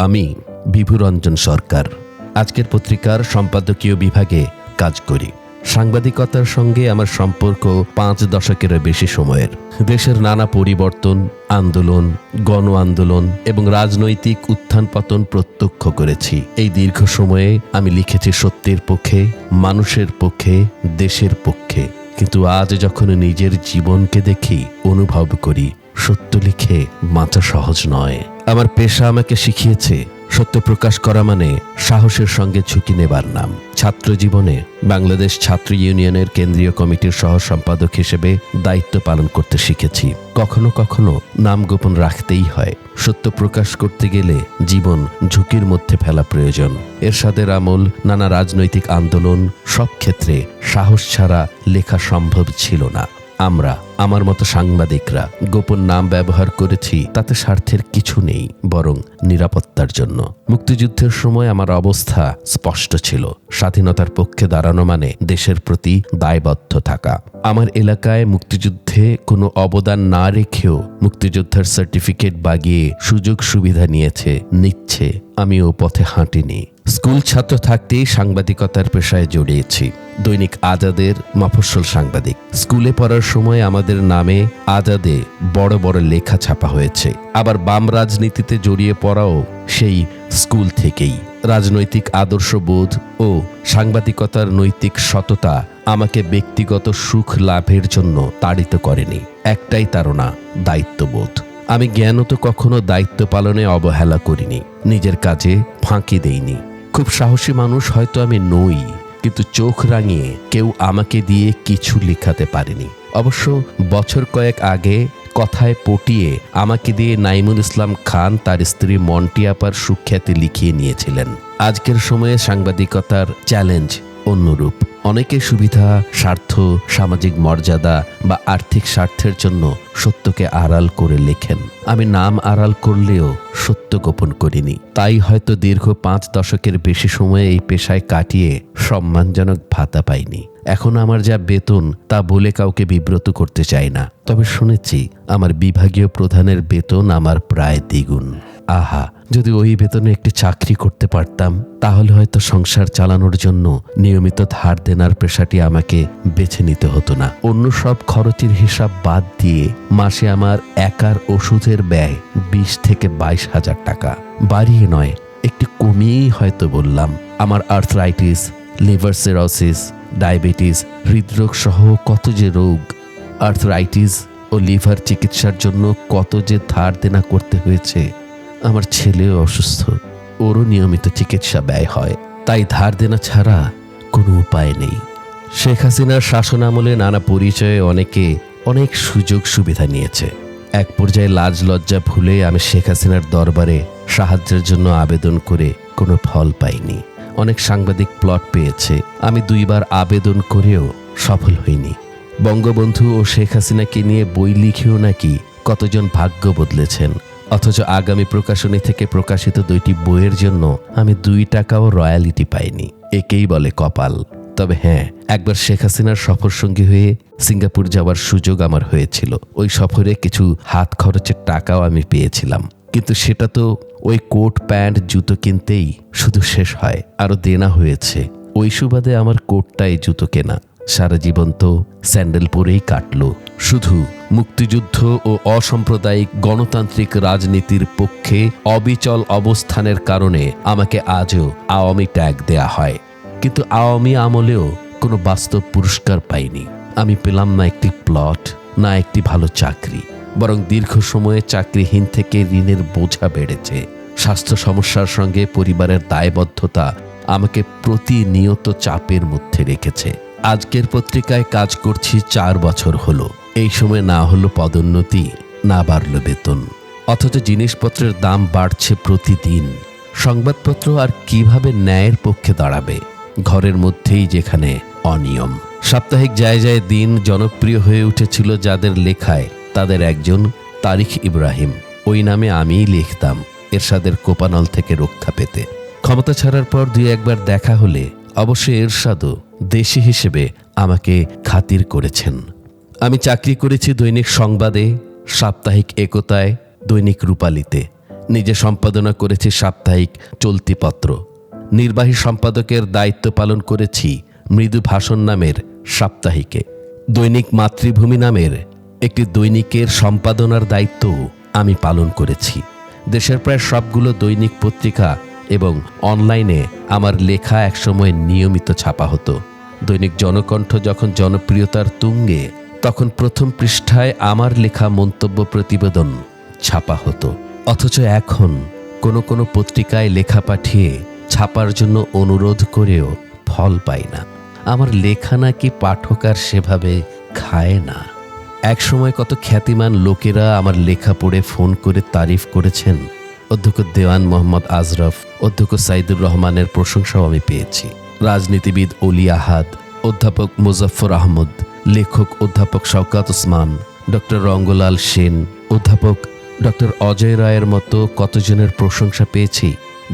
আমি বিভুরঞ্জন সরকার। আজকের পত্রিকার সম্পাদকীয় বিভাগে কাজ করি। সাংবাদিকতার সঙ্গে আমার সম্পর্ক পাঁচ দশকেরও বেশি সময়ের। দেশের নানা পরিবর্তন, আন্দোলন গণ আন্দোলন এবং রাজনৈতিক উত্থান পতন প্রত্যক্ষ করেছি। এই দীর্ঘ সময়ে আমি লিখেছি সত্যের পক্ষে, মানুষের পক্ষে, দেশের পক্ষে। কিন্তু আজ যখন নিজের জীবনকে দেখি, অনুভব করি সত্য লিখে বাঁচা সহজ নয়। আমার পেশা আমাকে শিখিয়েছে, সত্য প্রকাশ করা মানে সাহসের সঙ্গে ঝুঁকি নেবার নাম। ছাত্র জীবনে বাংলাদেশ ছাত্র ইউনিয়নের কেন্দ্রীয় কমিটির সহ সম্পাদক হিসেবে দায়িত্ব পালন করতে শিখেছি। কখনো কখনো নাম গোপন রাখতেই হয়। সত্য প্রকাশ করতে গেলে জীবন ঝুঁকির মধ্যে ফেলা প্রয়োজন। এরশাদের আমল, নানা রাজনৈতিক আন্দোলন সব ক্ষেত্রে সাহস ছাড়া লেখা সম্ভব ছিল না। আমরা, আমার মতো সাংবাদিকরা, গোপন নাম ব্যবহার করেছি, তাতে স্বার্থের কিছু নেই, বরং নিরাপত্তার জন্য। মুক্তিযুদ্ধের সময় আমার অবস্থা স্পষ্ট ছিল। স্বাধীনতার পক্ষে দাঁড়ানো মানে দেশের প্রতি দায়বদ্ধ থাকা। আমার এলাকায় মুক্তিযুদ্ধে কোনো অবদান না রেখেও মুক্তিযোদ্ধার সার্টিফিকেট বাগিয়ে সুযোগ সুবিধা নিয়েছে, নিচ্ছে, আমিও পথে হাঁটিনি। স্কুল ছাত্র থাকতেই সাংবাদিকতার পেশায় জড়িয়েছি। দৈনিক আজাদের মফস্বল সাংবাদিক। স্কুলে পড়ার সময় আমাদের নামে আজাদে বড় বড় লেখা ছাপা হয়েছে। আবার বাম রাজনীতিতে জড়িয়ে পড়াও সেই স্কুল থেকেই। রাজনৈতিক আদর্শবোধ ও সাংবাদিকতার নৈতিক সততা আমাকে ব্যক্তিগত সুখ লাভের জন্য তাড়িত করেনি। একটাই তারা দায়িত্ববোধ। আমি জ্ঞানত কখনো দায়িত্ব পালনে অবহেলা করিনি। নিজের কাজে ফাঁকি দেইনি। খুব সাহসী মানুষ হয়তো আমি নই, কিন্তু চোখ রাঙিয়ে কেউ আমাকে দিয়ে কিছু লেখাতে পারেনি। অবশ্য বছর কয়েক আগে কথায় পটিয়ে আমাকে দিয়ে নাইমুল ইসলাম খান তার স্ত্রী মন্টিয়াপার সুখ্যাতি লিখিয়ে নিয়েছিলেন। আজকের সময়ে সাংবাদিকতার চ্যালেঞ্জ অন্যরূপ অনেকে সুবিধা, স্বার্থ, সামাজিক মর্যাদা বা আর্থিক স্বার্থের জন্য সত্যকে আড়াল করে লেখেন। আমি নাম আড়াল করলেও সত্য গোপন করিনি। তাই হয়তো দীর্ঘ পাঁচ দশকের বেশি সময়ে এই পেশায় কাটিয়ে সম্মানজনক ভাতা পাইনি। এখন আমার যা বেতন, তা বলে কাউকে বিব্রত করতে চাই না। তবে শুনেছি, আমার বিভাগীয় প্রধানের বেতন আমার প্রায় দ্বিগুণ। আহা যদি ওই বেতনে একটি চাকরি করতে পারতাম, তাহলে হয়তো সংসার চালানোর জন্য নিয়মিত ধার দেনার পেশাটি আমাকে বেছে নিতে হতো না। অন্য সব খরচের হিসাব বাদ দিয়ে মাসে আমার একার ওষুধের ব্যয় বিশ থেকে বাইশ হাজার টাকা। বাড়িয়ে নয়, একটু কমিয়েই হয়তো বললাম, আমার আর্থরাইটিস লিভার সেরোসিস ডায়াবেটিস হৃদরোগ সহ কত যে রোগ আর্থরাইটিস ও লিভার চিকিৎসার জন্য কত যে ধার দেনা করতে হয়েছে আমার ছেলেও অসুস্থ, ওরও নিয়মিত চিকিৎসা ব্যয় হয়, তাই ধার দেনা ছাড়া কোনো উপায় নেই। শেখ হাসিনার শাসন আমলে নানা পরিচয়ে অনেকে অনেক সুযোগ সুবিধা নিয়েছে। এক পর্যায়ে লাজ লজ্জা ভুলে আমি শেখ হাসিনার দরবারে সাহায্যের জন্য আবেদন করে কোনো ফল পাইনি। অনেক সাংবাদিক প্লট পেয়েছে, আমি দুইবার আবেদন করেও সফল হইনি। বঙ্গবন্ধু ও শেখ হাসিনাকে নিয়ে বই লিখেও নাকি কতজন ভাগ্য বদলেছেন। অথচ আগামী প্রকাশনী থেকে প্রকাশিত দুইটি বইয়ের জন্য আমি দুই টাকাও রয়্যালিটি পাইনি। একেই বলে কপাল। তবে হ্যাঁ একবার শেখ হাসিনার সফর সঙ্গী হয়ে সিঙ্গাপুর যাওয়ার সুযোগ আমার হয়েছিল। ওই সফরে কিছু হাত খরচের টাকাও আমি পেয়েছিলাম। কিন্তু সেটা তো ওই কোট, প্যান্ট, জুতো কিনতেই শুধু শেষ হয়, আরও দেনা হয়েছে। ওই সুবাদে আমার কোটটাই জুতো কেনা। সারা জীবন তো স্যান্ডেল পরেই কাটলো। শুধু মুক্তিযুদ্ধ ও অসাম্প্রদায়িক গণতান্ত্রিক রাজনীতির পক্ষে অবিচল অবস্থানের কারণে আমাকে আজও আওয়ামী ট্যাগ দেয়া হয়। কিন্তু আওয়ামী আমলেও কোনো বাস্তব পুরস্কার পাইনি। আমি পেলাম না একটি প্লট, না একটি ভালো চাকরি। বরং দীর্ঘ সময়ে চাকরিহীন থেকে ঋণের বোঝা বেড়েছে। স্বাস্থ্য সমস্যার সঙ্গে পরিবারের দায়বদ্ধতা আমাকে প্রতিনিয়ত চাপের মধ্যে রেখেছে। আজকের পত্রিকায় কাজ করছি চার বছর হলো। এই সময় না হলো পদোন্নতি, না বাড়ল বেতন। অথচ জিনিসপত্রের দাম বাড়ছে প্রতিদিন। সংবাদপত্র আর কীভাবে ন্যায়ের পক্ষে দাঁড়াবে? ঘরের মধ্যেই যেখানে অনিয়ম। সাপ্তাহিক জায়গায় দিন জনপ্রিয় হয়ে উঠেছিল যাদের লেখায়, তাদের একজন তারিখ ইব্রাহিম। ওই নামে আমিই লিখতাম, এরশাদের কোপানল থেকে রক্ষা পেতে। ক্ষমতা ছাড়ার পর দুই একবার দেখা হলে অবশ্য এরশাদও দেশি হিসেবে আমাকে খাতির করেছেন। আমি চাকরি করেছি দৈনিক সংবাদে, সাপ্তাহিক একতায়, দৈনিক রূপালিতে। নিজে সম্পাদনা করেছি সাপ্তাহিক চলতি পত্র নির্বাহী সম্পাদকের দায়িত্ব পালন করেছি মৃদু ভাষণ নামের সাপ্তাহিকে। দৈনিক মাতৃভূমি নামের একটি দৈনিকের সম্পাদনার দায়িত্ব আমি পালন করেছি। দেশের প্রায় সবগুলো দৈনিক পত্রিকা এবং অনলাইনে আমার লেখা একসময় নিয়মিত ছাপা হতো। দৈনিক জনকণ্ঠ যখন জনপ্রিয়তার তুঙ্গে, তখন প্রথম পৃষ্ঠায় আমার লেখা মন্তব্য প্রতিবেদন ছাপা হতো। অথচ এখন কোনো কোনো পত্রিকায় লেখা পাঠিয়ে ছাপার জন্য অনুরোধ করেও ফল পাই না। আমার লেখা নাকি পাঠক আর সেভাবে খায় না। একসময় কত খ্যাতিমান লোকেরা আমার লেখা পড়ে ফোন করে তারিফ করেছেন অধ্যক্ষ দেওয়ান মোহাম্মদ আজরফ, অধ্যক্ষ সাইদুর রহমানের প্রশংসাও আমি পেয়েছি। রাজনীতিবিদ অলি আহাদ, অধ্যাপক মুজফর আহমদ, লেখক অধ্যাপক শওকাত ওসমান, ডক্টর রঙ্গলাল সেন, অধ্যাপক ডক্টর অজয় রায়ের মতো কতজনের প্রশংসা পেয়েছি?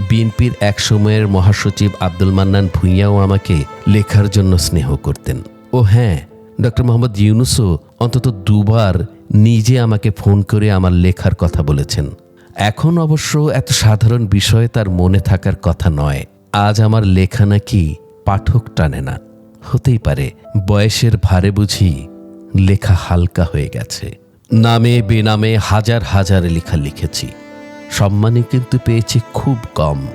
বিএনপির এক সময়ের মহাসচিব আব্দুল মান্নান ভূঁইয়াও আমাকে লেখার জন্য স্নেহ করতেন। ও হ্যাঁ ডক্টর মোহাম্মদ ইউনুসও অন্তত দুবার নিজে আমাকে ফোন করে আমার লেখার কথা বলেছেন। এখন অবশ্য এত সাধারণ বিষয় তার মনে থাকার কথা নয়। আজ আমার লেখা নাকি পাঠক টানে না। হতেই পারে, বয়সের ভারে বুঝি লেখা হালকা হয়ে গেছে। নামে বেনামে হাজার হাজার লেখা লিখেছি। সম্মানে কিন্তু পেয়েছি খুব কম।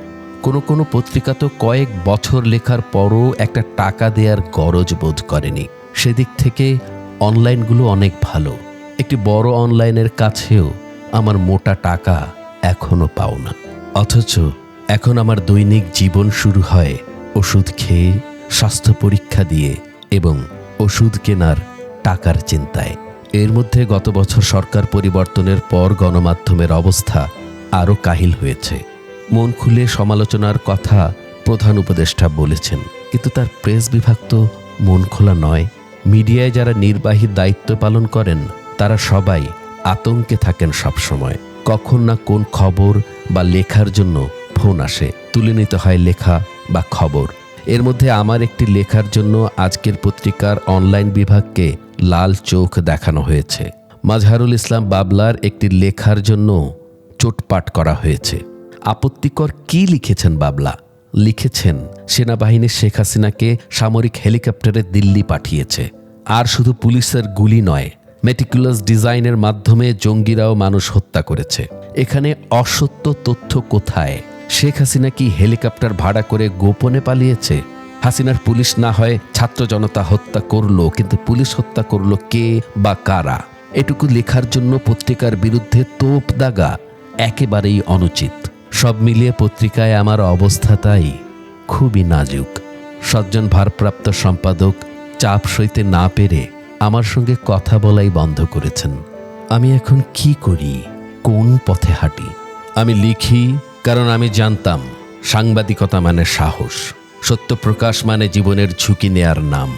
কোনো কোনো পত্রিকা তো কয়েক বছর লেখার পরও একটা টাকা দেওয়ার গরজ বোধ করেনি। সেদিক থেকে অনলাইনগুলো অনেক ভালো। একটি বড় অনলাইনের কাছেও আমার মোটা টাকা এখনও পাও না। অথচ এখন আমার দৈনিক জীবন শুরু হয় ওষুধ খেয়ে, স্বাস্থ্য পরীক্ষা দিয়ে এবং ওষুধ কেনার টাকার চিন্তায়। এর মধ্যে গত বছর সরকার পরিবর্তনের পর গণমাধ্যমের অবস্থা আরও কাহিল হয়েছে। মন খুলে সমালোচনার কথা প্রধান উপদেষ্টা বলেছেন, কিন্তু তার প্রেস বিভাগ তো মন খোলা নয়। মিডিয়ায় যারা নির্বাহী দায়িত্ব পালন করেন, তারা সবাই আতঙ্কে থাকেন সবসময়। কখন না কোন খবর বা লেখার জন্য ফোন আসে। তুলে নিতে হয় লেখা বা খবর। এর মধ্যে আমার একটি লেখার জন্য আজকের পত্রিকার অনলাইন বিভাগকে লাল চোখ দেখানো হয়েছে। মাজহারুল ইসলাম বাবলার একটি লেখার জন্য চোটপাট করা হয়েছে। আপত্তিকর কি লিখেছেন বাবলা? লিখেছেন, সেনাবাহিনী শেখ হাসিনাকে সামরিক হেলিকপ্টারে দিল্লি পাঠিয়েছে। আর শুধু পুলিশের গুলি নয় মেটিকুলাস ডিজাইনের মাধ্যমে জঙ্গিরাও মানুষ হত্যা করেছে। এখানে অসত্য তথ্য কোথায়? শেখ হাসিনা কি হেলিকপ্টার ভাড়া করে গোপনে পালিয়েছে? হাসিনার পুলিশ না হয় ছাত্র জনতা হত্যা করল, কিন্তু পুলিশ হত্যা করল কে বা কারা? এটুকু লেখার জন্য পত্রিকার বিরুদ্ধে তোপ দাগা একেবারেই অনুচিত। সব মিলিয়ে পত্রিকায় আমার অবস্থা তাই খুবই নাজুক। সজ্জন ভারপ্রাপ্ত সম্পাদক চাপ সইতে না পেরে আমার সঙ্গে কথা বলাই বন্ধ করেছেন। আমি এখন কি করি? কোন পথে হাঁটি? আমি লিখি, কারণ আমি জানতাম, সাংবাদিকতা মানে সাহস। সত্য প্রকাশ মানে জীবনের ঝুঁকি নেয়ার নাম।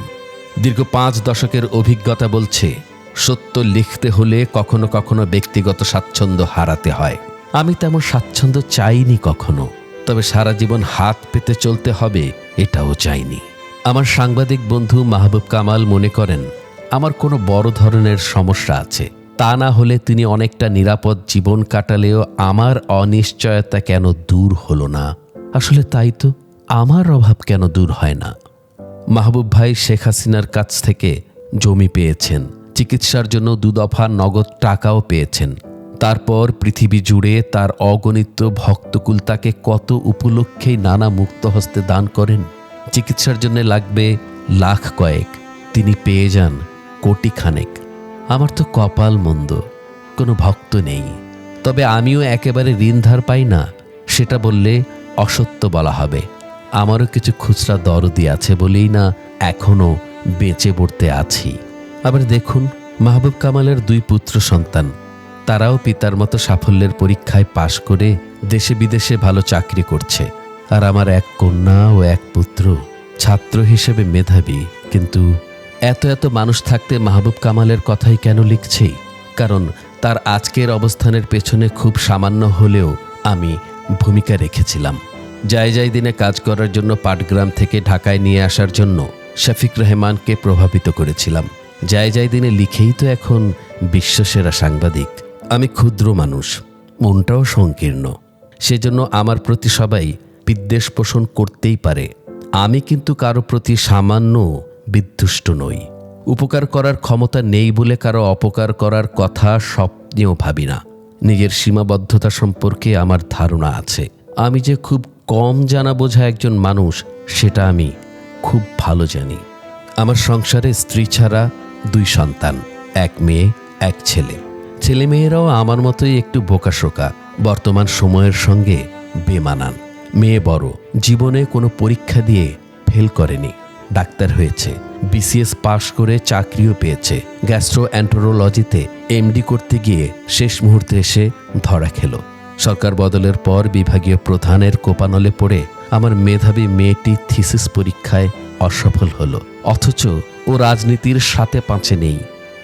দীর্ঘ পাঁচ দশকের অভিজ্ঞতা বলছে, সত্য লিখতে হলে কখনো কখনো ব্যক্তিগত স্বাচ্ছন্দ্য হারাতে হয়। আমি তেমন স্বাচ্ছন্দ্য চাইনি কখনো, তবে সারা জীবন হাত পেতে চলতে হবে, এটাও চাইনি। আমার সাংবাদিক বন্ধু মাহবুব কামাল মনে করেন আমার কোনো বড় ধরনের সমস্যা আছে। তা না হলে তিনি অনেকটা নিরাপদ জীবন কাটালেও আমার অনিশ্চয়তা কেন দূর হলো না? আসলে তাই তো, আমার অভাব কেন দূর হয় না? মাহবুব ভাই শেখ হাসিনার কাছ থেকে জমি পেয়েছেন, চিকিৎসার জন্য দুদফা নগদ টাকাও পেয়েছেন। তারপর পৃথিবী জুড়ে তার অগণিত ভক্তকুল তাকে কত উপলক্ষেই নানা মুক্ত হস্তে দান করেন? চিকিৎসার জন্য লাগবে লাখ কয়েক। তিনি পেয়ে যান। কোটি খানেক আমার তো কপাল মন্দ, কোনো ভক্ত নেই। তবে আমিও একেবারে ঋণ ধার পাই না, সেটা বললে অসত্য বলা হবে। আমারও কিছু খুচরা দরদি আছে বলেই না এখনও বেঁচে পড়তে আছি। আবার দেখুন, মাহবুব কামালের দুই পুত্র সন্তান। তারাও পিতার মতো সাফল্যের পরীক্ষায় পাশ করে দেশে বিদেশে ভালো চাকরি করছে। আর আমার এক কন্যা ও এক পুত্র ছাত্র হিসেবে মেধাবী, কিন্তু এত এত মানুষ থাকতে মাহবুব কামালের কথাই কেন লিখছি? কারণ তার আজকের অবস্থানের পেছনে খুব সামান্য হলেও আমি ভূমিকা রেখেছিলাম। যাই যাই দিনে কাজ করার জন্য পাটগ্রাম থেকে ঢাকায় নিয়ে আসার জন্য শফিক রহমানকে প্রভাবিত করেছিলাম। যাই যাই দিনে লিখেই তো এখন বিশ্বসেরা সাংবাদিক। আমি ক্ষুদ্র মানুষ, মনটাও সংকীর্ণ। সেজন্য আমার প্রতি সবাই বিদ্বেষ পোষণ করতেই পারে। আমি কিন্তু কারও প্রতি সামান্য বিদ্যুষ্ট নই। উপকার করার ক্ষমতা নেই বলে কারও অপকার করার কথা স্বপ্নেও ভাবি না। নিজের সীমাবদ্ধতা সম্পর্কে আমার ধারণা আছে। আমি যে খুব কম জানা বোঝা একজন মানুষ, সেটা আমি খুব ভালো জানি। আমার সংসারে স্ত্রী ছাড়া দুই সন্তান, এক মেয়ে, এক ছেলে। ছেলেমেয়েরাও আমার মতোই একটু বোকাশোকা, বর্তমান সময়ের সঙ্গে বেমানান। মেয়ে বড়, জীবনে কোনো পরীক্ষা দিয়ে ফেল করেনি। ডাক্তার হয়েছে। বিসিএস পাশ করে চাকরিও পেয়েছে। গ্যাস্ট্রো অ্যান্টোরোলজিতে এমডি করতে গিয়ে শেষ মুহূর্তে এসে ধরা খেল। সরকার বদলের পর বিভাগীয় প্রধানের কোপানলে পড়ে আমার মেধাবী মেয়েটি থিসিস পরীক্ষায় অসফল হলো। অথচ ও রাজনীতির সাথে পাঁচে নেই।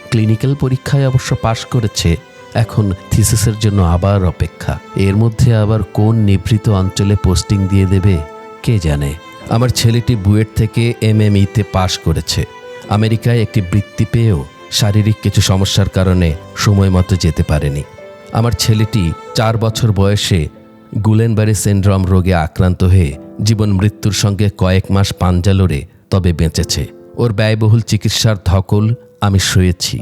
ক্লিনিক্যাল পরীক্ষায় অবশ্য পাশ করেছে। এখন থিসিসের জন্য আবার অপেক্ষা। এর মধ্যে আবার কোন নিভৃত অঞ্চলে পোস্টিং দিয়ে দেবে, কে জানে? আমার ছেলেটি বুয়েট থেকে এমএমইতে পাশ করেছে। আমেরিকায় একটি বৃত্তি পেয়েও শারীরিক কিছু সমস্যার কারণে সময় মতো যেতে পারেনি। আমার ছেলেটি চার বছর বয়সে গুলেনবারি সিন্ড্রোম রোগে আক্রান্ত হয়ে জীবন মৃত্যুর সঙ্গে কয়েক মাস পাঞ্জা লড়ে তবে বেঁচেছে। ওর ব্যয়বহুল চিকিৎসার ধকল আমি শুয়েছি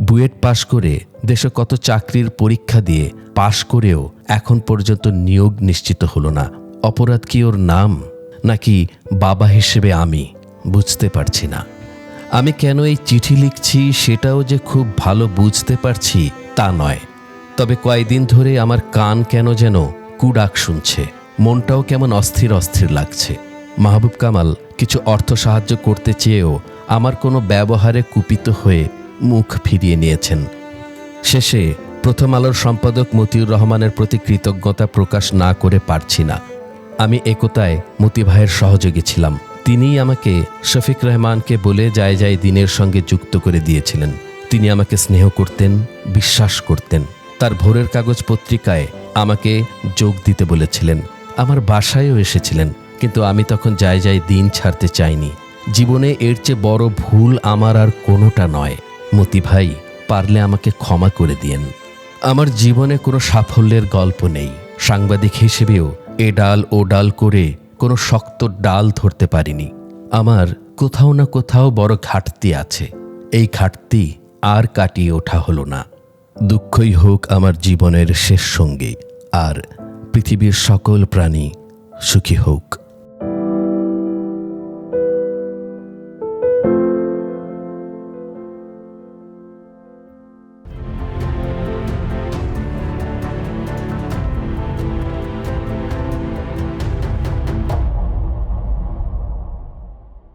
বুয়েট পাশ করে দেশে কত চাকরির পরীক্ষা দিয়ে পাশ করেও এখন পর্যন্ত নিয়োগ নিশ্চিত হলো না। অপরাধ কি ওর নাম? নাকি বাবা হিসেবে আমি? বুঝতে পারছি না। আমি কেন এই চিঠি লিখছি সেটাও যে খুব ভালো বুঝতে পারছি তা নয়। তবে কয়েকদিন ধরে আমার কান কেন যেন কুডাক শুনছে। মনটাও কেমন অস্থির অস্থির লাগছে। মাহবুব কামাল, কিছু অর্থ সাহায্য করতে চেয়েও আমার কোনো ব্যবহারে কুপিত হয়ে মুখ ফিরিয়ে নিয়েছেন। শেষে প্রথম আলোর সম্পাদক মতিউর রহমানের প্রতি কৃতজ্ঞতা প্রকাশ না করে পারছি না। আমি একতায় মতি ভাইয়ের সহযোগী ছিলাম। তিনিই আমাকে শফিক রহমানকে বলে যায় যায় দিনের সঙ্গে যুক্ত করে দিয়েছিলেন। তিনি আমাকে স্নেহ করতেন, বিশ্বাস করতেন। তার ভোরের কাগজ পত্রিকায় আমাকে যোগ দিতে বলেছিলেন। আমার বাসায়ও এসেছিলেন, কিন্তু আমি তখন যায় যায় দিন ছাড়তে চাইনি। জীবনে এর চেয়ে বড় ভুল আমার আর কোনোটা নয়। মতি ভাই, পারলে আমাকে ক্ষমা করে দিয়েন। আমার জীবনে কোনো সাফল্যের গল্প নেই। সাংবাদিক হিসেবেও এ ডাল ও ডাল করে কোনো শক্ত ডাল ধরতে পারিনি। আমার কোথাও না কোথাও বড় ঘাটতি আছে। এই ঘাটতি আর কাটিয়ে ওঠা হলো না। দুঃখই হোক আমার জীবনের শেষ সঙ্গী, আর পৃথিবীর সকল প্রাণী সুখী হোক।